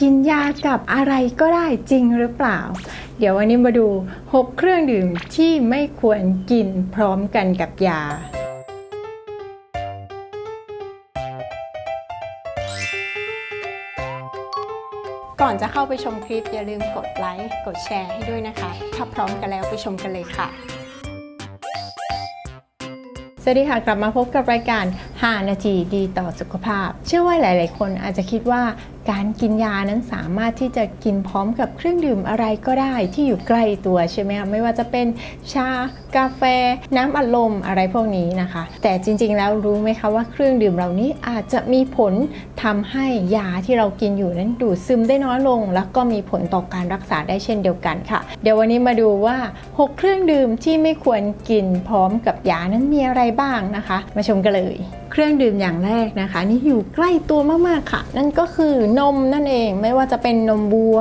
กินยากับอะไรก็ได้จริงหรือเปล่า เดี๋ยววันนี้มาดู 6 เครื่องดื่มที่ไม่ควรกินพร้อมกันกับยา ก่อนจะเข้าไปชมคลิปอย่าลืมกดไลค์ กดแชร์ให้ด้วยนะคะ ถ้าพร้อมกันแล้วไปชมกันเลยค่ะสวัสดีค่ะ กลับมาพบกับรายการ5 นาทีดีต่อสุขภาพ เชื่อว่าหลาย ๆ คนอาจจะคิดว่าการกินยานั้นสามารถที่จะกินพร้อมกับเครื่องดื่มอะไรก็ได้ที่อยู่ใกล้ตัวใช่ไหมคะไม่ว่าจะเป็นชากาแฟ น้ำอัดลมอะไรพวกนี้นะคะ แต่จริงๆแล้วรู้ไหมคะว่าเครื่องดื่มเหล่านี้อาจจะมีผลทำให้ยาที่เรากินอยู่นั้นดูดซึมได้น้อยลง แล้วก็มีผลต่อการรักษาได้เช่นเดียวกันค่ะ เดี๋ยววันนี้มาดูว่า 6 เครื่องดื่มที่ไม่ควรกินพร้อมกับยานั้นมีอะไรบ้างนะคะ มาชมกันเลยเครื่องดื่มอย่างแรกนะคะ นี่อยู่ใกล้ตัวมากๆค่ะ นั่นก็คือนมนั่นเองไม่ว่าจะเป็นนมบัว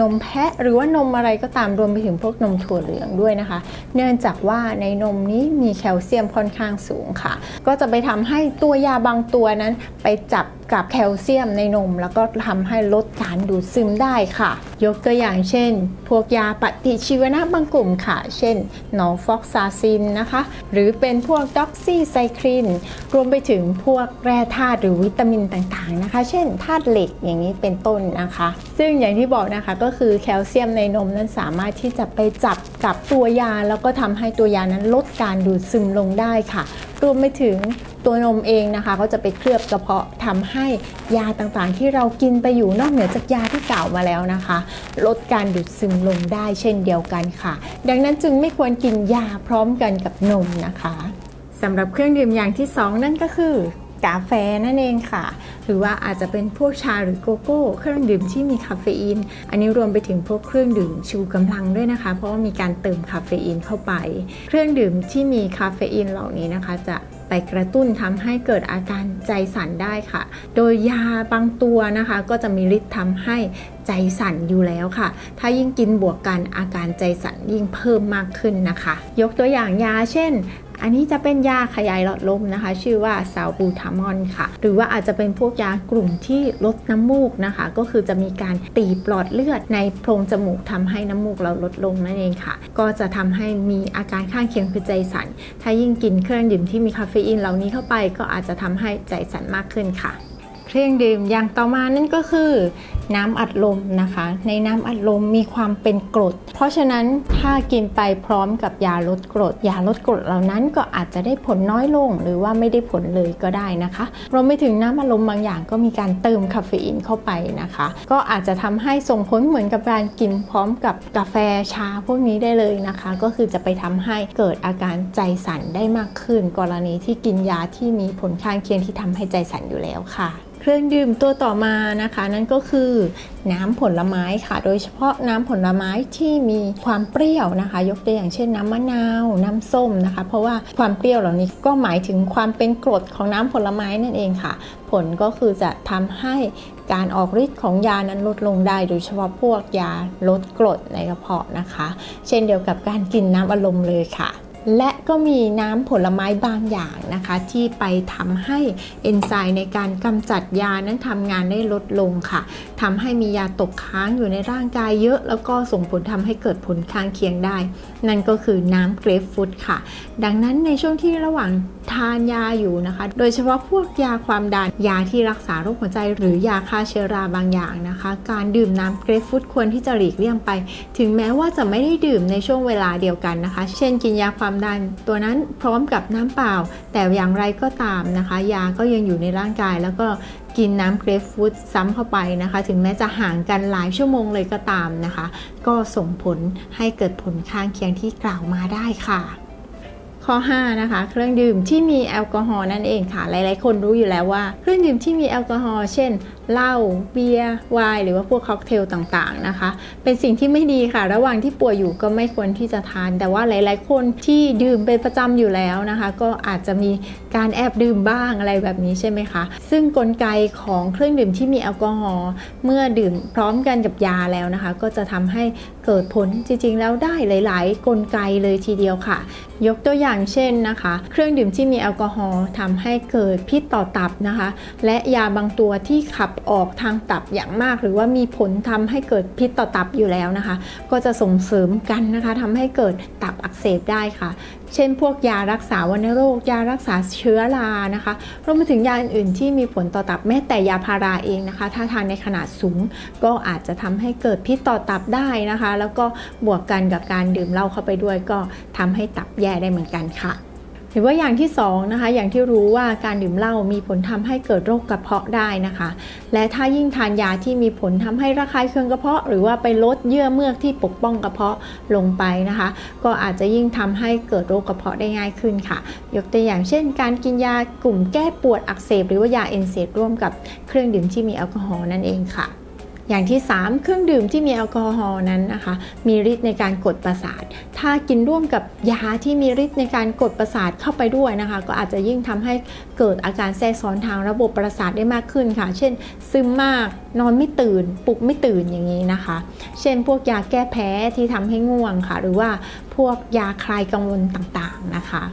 นมแพะหรือว่านมอะไรก็ตามรวมไปถึงพวกนมถั่วเหลืองด้วยนะคะ เนื่องจากว่าในนมนี้มีแคลเซียมค่อนข้างสูงค่ะ ก็จะไปทำให้ตัวยาบางตัวนั้นไปจับกับแคลเซียมในนม แล้วก็ทำให้ลดการดูดซึมได้ค่ะ ยกตัวอย่างเช่น พวกยาปฏิชีวนะบางกลุ่มค่ะ เช่นนอฟอกซาซินนะคะ หรือเป็นพวกด็อกซี่ไซคลิน รวมไปถึงพวกแร่ธาตุหรือวิตามินต่างๆนะคะ เช่นธาตุเหล็กอย่างนี้เป็นต้นนะคะ ซึ่งอย่างที่บอกนะคะก็คือแคลเซียมในนมนั้นสามารถที่จะไปจับกับตัวยา แล้วก็ทำให้ตัวยานั้นลดการดูดซึมลงได้ค่ะ รวมไปถึงตัวนมเองนะคะ ก็จะไปเคลือบกระเพาะทำให้ยาต่างๆ ที่เรากินไปอยู่นอกเหนือจากยาที่กล่าวมาแล้วนะคะ ลดการดูดซึมลงได้เช่นเดียวกันค่ะ ดังนั้นจึงไม่ควรกินยาพร้อมกันกับนมนะคะสำหรับเครื่องดื่มอย่างที่สองนั่นก็คือ กาแฟนั่นเองค่ะ หรือว่าอาจจะเป็นพวกชาหรือโกโก้เครื่องดื่มที่มีคาเฟอีน อันนี้รวมไปถึงพวกเครื่องดื่มชูกำลังด้วยนะคะ เพราะว่ามีการเติมคาเฟอีนเข้าไป เครื่องดื่มที่มีคาเฟอีนเหล่านี้นะคะ จะไปกระตุ้นทำให้เกิดอาการใจสั่นได้ค่ะ โดยยาบางตัวนะคะ ก็จะมีฤทธิ์ทำให้ใจสั่นอยู่แล้วค่ะ ถ้ายิ่งกินบวกกันอาการใจสั่นยิ่งเพิ่มมากขึ้นนะคะ ยกตัวอย่างยาเช่น อันนี้จะเป็นยาขยายหลอดลมนะคะ ชื่อว่าซาบูทามอนค่ะ หรือว่าอาจจะเป็นพวกยากลุ่มที่ลดน้ำมูกนะคะ ก็คือจะมีการตีบหลอดเลือดในโพรงจมูกทำให้น้ำมูกเราลดลงนั่นเองค่ะ ก็จะทำให้มีอาการข้างเคียงคือใจสั่น ถ้ายิ่งกินเครื่องดื่มที่มีคาเฟอีนเหล่านี้เข้าไปก็อาจจะทำให้ใจสั่นมากขึ้นค่ะ เครื่องดื่มอย่างต่อมานั่นก็คือ น้ำอัดลมนะคะ ในน้ำอัดลมมีความเป็นกรด เพราะฉะนั้นถ้ากินไปพร้อมกับยาลดกรด ยาลดกรดเหล่านั้นก็อาจจะได้ผลน้อยลง หรือว่าไม่ได้ผลเลยก็ได้นะคะรวมไปถึงน้ำอัดลมบางอย่างก็มีการเติมคาเฟอีนเข้าไปนะคะ ก็อาจจะทำให้ส่งผลเหมือนกับการกินพร้อมกับกาแฟชาพวกนี้ได้เลยนะคะ ก็คือจะไปทำให้เกิดอาการใจสั่นได้มากขึ้น กรณีที่กินยาที่มีผลข้างเคียงที่ทำให้ใจสั่นอยู่แล้วค่ะ เครื่องดื่มตัวต่อมานะคะ นั่นก็คือน้ำผลไม้ค่ะ โดยเฉพาะน้ำผลไม้ที่มีความเปรี้ยวนะคะ ยกตัวอย่างเช่นน้ำมะนาว น้ำส้มนะคะ เพราะว่าความเปรี้ยวเหล่านี้ก็หมายถึงความเป็นกรดของน้ำผลไม้นั่นเองค่ะ ผลก็คือจะทำให้การออกฤทธิ์ของยานั้นลดลงได้ โดยเฉพาะพวกยาลดกรดในกระเพาะนะคะ เช่นเดียวกับการกินน้ำอารมณ์เลยค่ะ และก็มีน้ำผลไม้บางอย่างนะคะ ที่ไปทำให้เอนไซม์ในการกำจัดยานั้นทำงานได้ลดลงค่ะทำให้มียาตกค้างอยู่ในร่างกายเยอะ แล้วก็ส่งผลทำให้เกิดผลข้างเคียงได้ นั่นก็คือน้ำเกรฟฟรุตค่ะ ดังนั้นในช่วงที่ระหว่างทานยาอยู่นะคะ โดยเฉพาะพวกยาความดันยาที่รักษาโรคหัวใจ หรือยาฆ่าเชื้อราบางอย่างนะคะ การดื่มน้ำเกรฟฟรุตควรที่จะหลีกเลี่ยงไป ถึงแม้ว่าจะไม่ได้ดื่มในช่วงเวลาเดียวกันนะคะ เช่นกินยาความดันตัวนั้นพร้อมกับน้ำเปล่า แต่อย่างไรก็ตามนะคะ ยาก็ยังอยู่ในร่างกายแล้วก็กินน้ำเกรฟฟรุตซ้ำเข้าไปนะคะ ถึงแม้จะห่างกันหลายชั่วโมงเลยก็ตามนะคะ ก็ส่งผลให้เกิดผลข้างเคียงที่กล่าวมาได้ค่ะข้อ5นะคะเครื่องดื่มที่มีแอลกอฮอล์นั่นเองค่ะ หลายๆ คนรู้อยู่แล้วว่า เครื่องดื่มที่มีแอลกอฮอล์เช่น เหล้าเบียร์ไวน์หรือว่าพวกค็อกเทลต่างๆนะคะ เป็นสิ่งที่ไม่ดีค่ะ ระหว่างที่ป่วยอยู่ก็ไม่ควรที่จะทาน แต่ว่าหลาย ๆ คนที่ดื่มเป็นประจำอยู่แล้วนะคะ ก็อาจจะมีการแอบดื่มบ้างอะไรแบบนี้ใช่ไหมคะ ซึ่งกลไกของเครื่องดื่มที่มีแอลกอฮอล์เมื่อดื่มพร้อมกันกับยาแล้วนะคะ ก็จะทำให้เกิดผลจริง ๆ แล้วได้หลาย ๆ กลไกเลยทีเดียวค่ะ ยกตัวอย่างเช่นนะคะ เครื่องดื่มที่มีแอลกอฮอล์ทำให้เกิดพิษต่อตับนะคะ และยาบางตัวที่ขับออกทางตับอย่างมาก หรือว่ามีผลทำให้เกิดพิษต่อตับอยู่แล้วนะคะ ก็จะส่งเสริมกันนะคะทำให้เกิดตับอักเสบได้ค่ะ เช่น พวกยารักษาวัณโรค ยารักษาเชื้อรานะคะรวมไปถึงยาอื่นๆที่มีผลต่อตับแม้แต่ยาพาราเองนะคะ ถ้าทานในขนาดสูง ก็อาจจะทำให้เกิดพิษต่อตับได้นะคะ แล้วก็บวกกันกับการดื่มเหล้าเข้าไปด้วย ก็ทำให้ตับแย่ได้เหมือนกันค่ะ หรือว่าอย่างที่2นะคะอย่างที่รู้ว่าการดื่มเหล้ามีผลทำให้เกิดโรคกระเพาะได้นะคะ และถ้ายิ่งทานยาที่มีผลทำให้ระคายเคืองกระเพาะ หรือว่าไปลดเยื่อเมือกที่ปกป้องกระเพาะลงไปนะคะ ก็อาจจะยิ่งทำให้เกิดโรคกระเพาะได้ง่ายขึ้นค่ะ ยกตัวอย่างเช่น การกินยากลุ่มแก้ปวดอักเสบ หรือว่ายาเอนเซดร่วมกับเครื่องดื่มที่มีแอลกอฮอล์นั่นเองค่ะ อย่างที่ 3 เครื่องดื่มที่มีแอลกอฮอล์นั้นนะคะ มีฤทธิ์ในการกดประสาท ถ้ากินร่วมกับยาที่มีฤทธิ์ในการกดประสาทเข้าไปด้วยนะคะ ก็อาจจะยิ่งทำให้เกิดอาการแทรกซ้อนทางระบบประสาทได้มากขึ้นค่ะ เช่น ซึมมากนอนไม่ตื่น ปลุกไม่ตื่นอย่างนี้นะคะ เช่น พวกยาแก้แพ้ที่ทำให้ง่วงค่ะ หรือว่าพวกยาคลายกังวลต่างๆนะคะ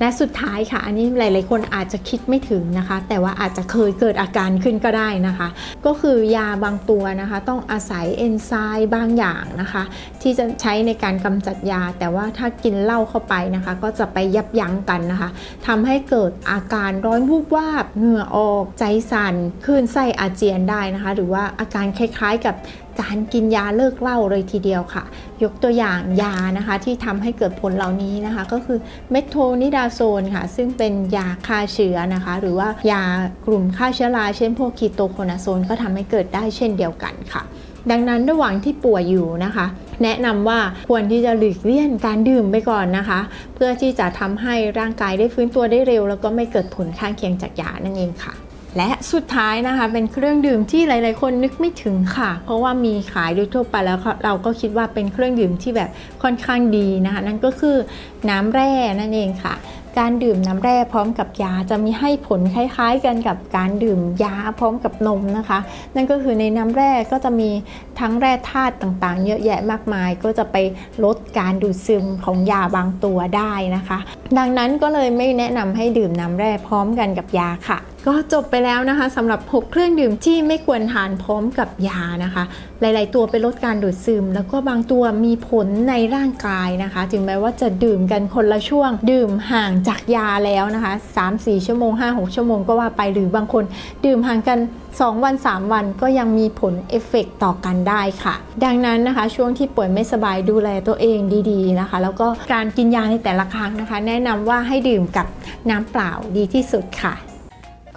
และสุดท้ายค่ะ อันนี้หลาย ๆ คนอาจจะคิดไม่ถึงนะคะ แต่ว่าอาจจะเคยเกิดอาการขึ้นก็ได้นะคะ ก็คือยาบางตัวนะคะ ต้องอาศัยเอนไซม์บางอย่างนะคะ ที่จะใช้ในการกำจัดยา แต่ว่าถ้ากินเหล้าเข้าไปนะคะ ก็จะไปยับยั้งกันนะคะทำให้เกิดอาการร้อนวูบวาบเหงื่อออกใจสั่นคลื่นไส้อาเจียนได้นะคะ หรือว่าอาการคล้าย ๆ กับ การกินยาเลิกเหล้าเลยทีเดียวค่ะ ยกตัวอย่างยานะคะที่ทำให้เกิดผลเหล่านี้นะคะ ก็คือเมทโทนิดาโซนค่ะ ซึ่งเป็นยาฆ่าเชื้อนะคะ หรือว่ายากลุ่มฆ่าเชื้อราเช่นพวกคีโตโคนาโซนก็ทำให้เกิดได้เช่นเดียวกันค่ะดังนั้นระหว่างที่ป่วยอยู่นะคะ แนะนำว่าควรที่จะหลีกเลี่ยงการดื่มไปก่อนนะคะ เพื่อที่จะทำให้ร่างกายได้ฟื้นตัวได้เร็ว แล้วก็ไม่เกิดผลข้างเคียงจากยานั่นเองค่ะ และสุดท้ายนะคะเป็นเครื่องดื่มที่หลาย ๆ คนนึกไม่ถึงค่ะ เพราะว่ามีขายโดยทั่วไปแล้วเราก็คิดว่าเป็นเครื่องดื่มที่แบบค่อนข้างดีนะคะ นั่นก็คือน้ำแร่นั่นเองค่ะการดื่มน้ำแร่พร้อมกับยาจะมีให้ผลคล้าย ๆ กันกับการดื่มยาพร้อมกับนมนะคะ นั่นก็คือในน้ำแร่ก็จะมีทั้งแร่ธาตุต่างๆ เยอะแยะมากมาย ก็จะไปลดการดูดซึมของยาบางตัวได้นะคะ ดังนั้นก็เลยไม่แนะนำให้ดื่มน้ำแร่พร้อมกันกับยาค่ะ ก็จบไปแล้วนะคะสำหรับ 6 เครื่องดื่มที่ไม่ควรทานพร้อมกับยานะคะ หลาย ๆ ตัวไปลดการดูดซึม แล้วก็บางตัวมีผลในร่างกายนะคะ ถึงแม้ว่าจะดื่มกันคนละช่วง ดื่มห่างจากยาแล้วนะคะ 3-4 ชั่วโมง 5-6 ชั่วโมงก็ว่าไปหรือบางคนดื่มห่างกัน 2 วัน 3 วันก็ยังมีผลเอฟเฟกต่อกันได้ค่ะ ดังนั้นนะคะ ช่วงที่ป่วยไม่สบายดูแลตัวเองดีๆนะคะ แล้วก็การกินยาในแต่ละครั้งนะคะ แนะนำว่าให้ดื่มกับน้ำเปล่าดีที่สุดค่ะ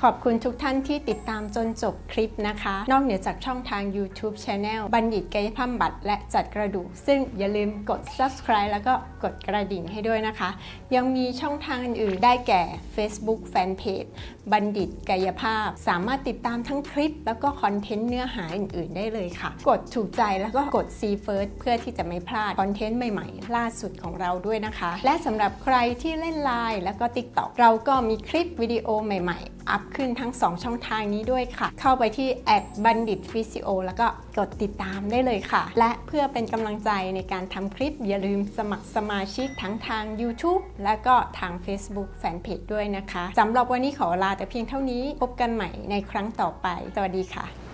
ขอบคุณทุกท่านที่ติดตามจนจบคลิปนะคะ นอกเหนือจากช่องทาง YouTube Channel บัณฑิตกายภาพบัตรและจัดกระดูก ซึ่งอย่าลืมกด subscribe แล้วก็กดกระดิ่งให้ด้วยนะคะ ยังมีช่องทางอื่นๆได้แก่ Facebook Fanpage บัณฑิตกายภาพ สามารถติดตามทั้งคลิป แล้วก็คอนเทนต์เนื้อหาอื่น ๆ ได้เลยค่ะ กดถูกใจแล้วก็กด See First เพื่อที่จะไม่พลาดคอนเทนต์ใหม่ ๆ ล่าสุดของเราด้วยนะคะ และสำหรับใครที่เล่น Line แล้วก็ TikTok เราก็มีคลิปวิดีโอใหม่ ๆ อัพขึ้นทั้ง 2 ช่องทางนี้ด้วยค่ะ เข้าไปที่แอดบัณฑิตฟิสิโอแล้วก็กดติดตามได้เลยค่ะ และเพื่อเป็นกำลังใจในการทำคลิป อย่าลืมสมัครสมาชิกทั้งทาง YouTube และก็ทาง Facebook Fanpage ด้วยนะคะสำหรับวันนี้ขอลาแต่เพียงเท่านี้พบกันใหม่ในครั้งต่อไป สวัสดีค่ะ